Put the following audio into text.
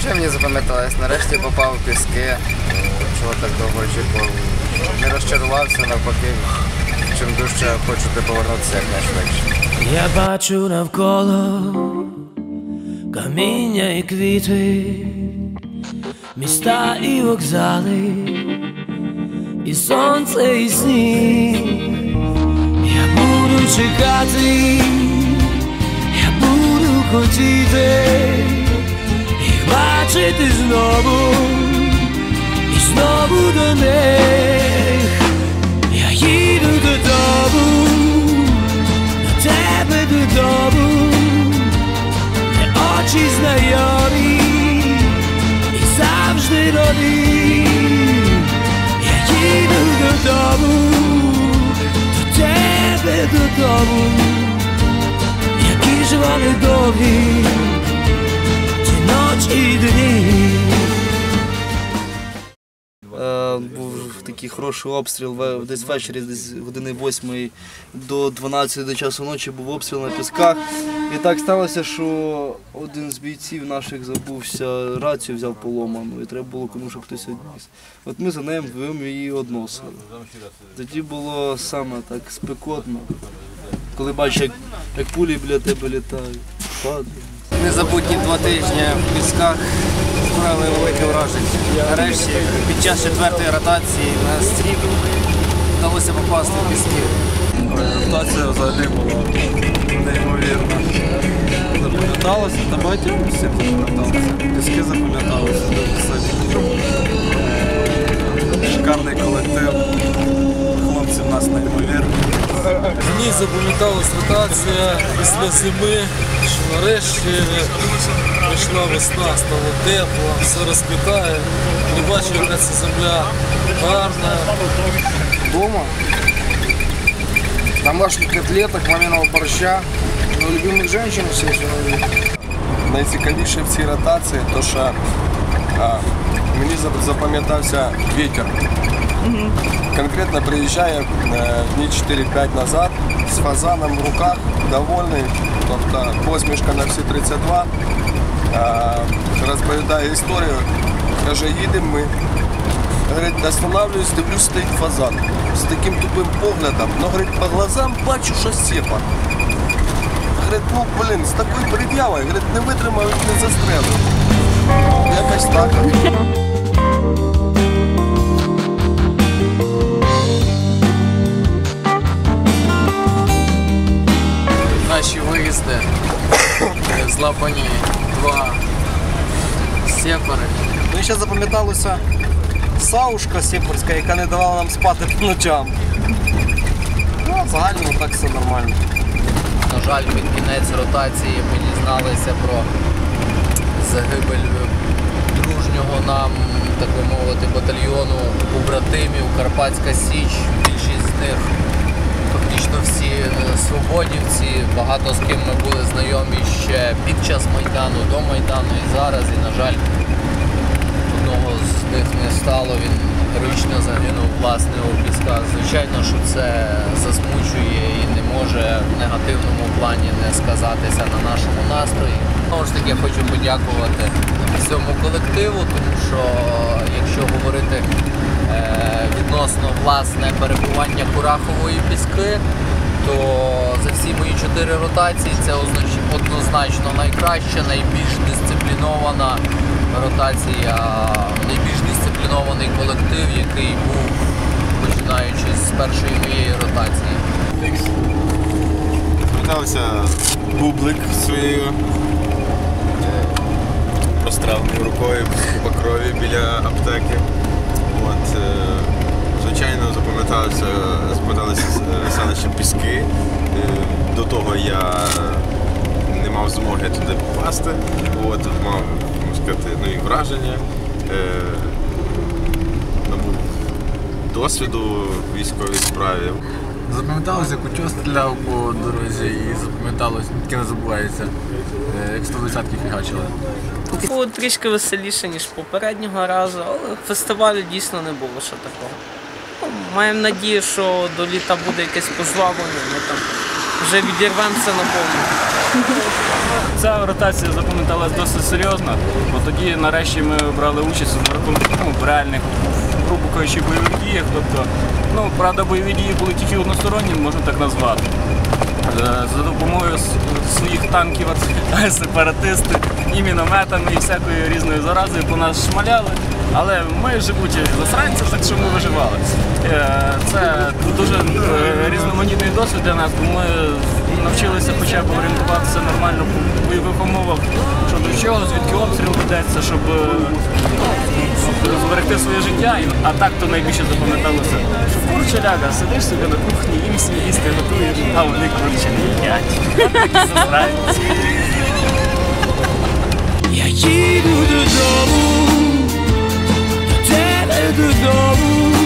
Ще мені запам'яталось, нарешті попав в піски, чого так довго очікував. Не розчарувався, навпаки, чим дужче хочете повернутися якнайшвидше. Я бачу навколо каміння і квіти, міста і вокзали, і сонце, і сніг. Я буду чекати, я буду хотіти бачити знову, і знову до них. Я їду додому. До тебе додому, очі знайомі. І завжди нові. Я їду додому, до тебе додому, які ж довгі, ті такий хороший обстріл десь ввечері, десь години 8 до 12 до часу ночі був обстріл на пісках. І так сталося, що один з бійців наших забувся, рацію взяв поломану, і треба було кому щоб хтось відніс. От ми за ним вдвоєм її односили. Тоді було саме так спекотно, коли бачиш, як, як пулі біля тебе літають. Незабутні два тижні в пісках справили велике враження. Нарешті, під час четвертої ротації на стріб вдалося попасти в піски. Презентація взагалі була неймовірна. Запам'яталося, та багатьом всім запам'яталося. Піски запам'яталися дуже. Шикарний колектив. Хлопці в нас неймовірні. Мені запам'яталась ротація після зими, нарешті прийшла весна, стало тепло, все розквітає. Не бачу, яка ця земля гарна. Дома домашних котлеток, маминого борща, ну, любимых женщин, естественно. найцікавіше в цій ротації, то що а, мені зап- запам'ятався вітер. Конкретно приїжджає е, дні 4-5 назад З фазаном в руках, довольний, тобто посмішка на всі 32. Розповідає історію, каже, їдемо ми. Говорить, останавливаюсь, дивлюсь, стоїть фазан з таким тупим поглядом, но говорить, по глазам бачу, що сепа. Говорить, ну блін, з такою пред'явою, говорить, не витримав, не застрелив. Якось так. Наші виїзди е, злапані два сепари. Мені ще запам'яталося саушка сепарська, яка не давала нам спати по ночам. Ну, а в загальному так все нормально. На жаль, під кінець ротації ми дізналися про загибель дружнього нам, так би мовити, батальйону побратимів Карпатська Січ. Більшість з них фактично всі е, свободівці. Багато з ким ми були знайомі ще під час Майдану, до Майдану і зараз. І, на жаль, одного з них не стало. Він героїчно загинув власне у пісках. Звичайно, що це засмучує і не може в негативному плані не сказатися на нашому настрої. Знову ж таки, хочу подякувати всьому колективу, тому що якщо говорити відносно власне перебування Курахової піски, то за всі мої чотири ротації це однозначно найкраща, найбільш дисциплінована ротація, найбільш дисциплінований колектив, який був починаючи з першої моєї ротації. Запам'ятався бублик своєю е, рукою по крові біля аптеки. От, е, звичайно, запам'яталося, запам'яталося е, селище Піски. Е, До того я не мав змоги туди попасти. От, мав сказати, і враження. Набув досвіду в військовій справі. Запам'яталося, як учо стріляв по дорозі і запам'яталось, таке не забувається, е, як 120 фігачили. Було трішки веселіше, ніж попереднього разу, але фестивалю дійсно не було що такого. Ну, Маємо надію, що до літа буде якесь пожвавлення, ми там вже відірвемося на повну. Ця ротація запам'яталась досить серйозно, бо тоді нарешті ми брали участь у рахунку, ну, в реальних, грубо кажучи, бойових діях. Тобто, ну, правда, бойові дії були тільки односторонні, можна так назвати. Е, За допомогою своїх танків сепаратисти і мінометами, і всякою різною заразою по нас шмаляли. Але ми живучі засранці, так що ми виживали. Е, Це дуже е, різноманітний досвід для нас, бо ми навчилися хоча б орієнтуватися нормально в бойових прийдеться, щоб е, зберегти своє життя, а так то найбільше запам'яталося. Що курча ляга, сидиш собі на кухні, їм свій їсти, готуєш, а вони курчі не їдять. Я їду додому, до тебе додому.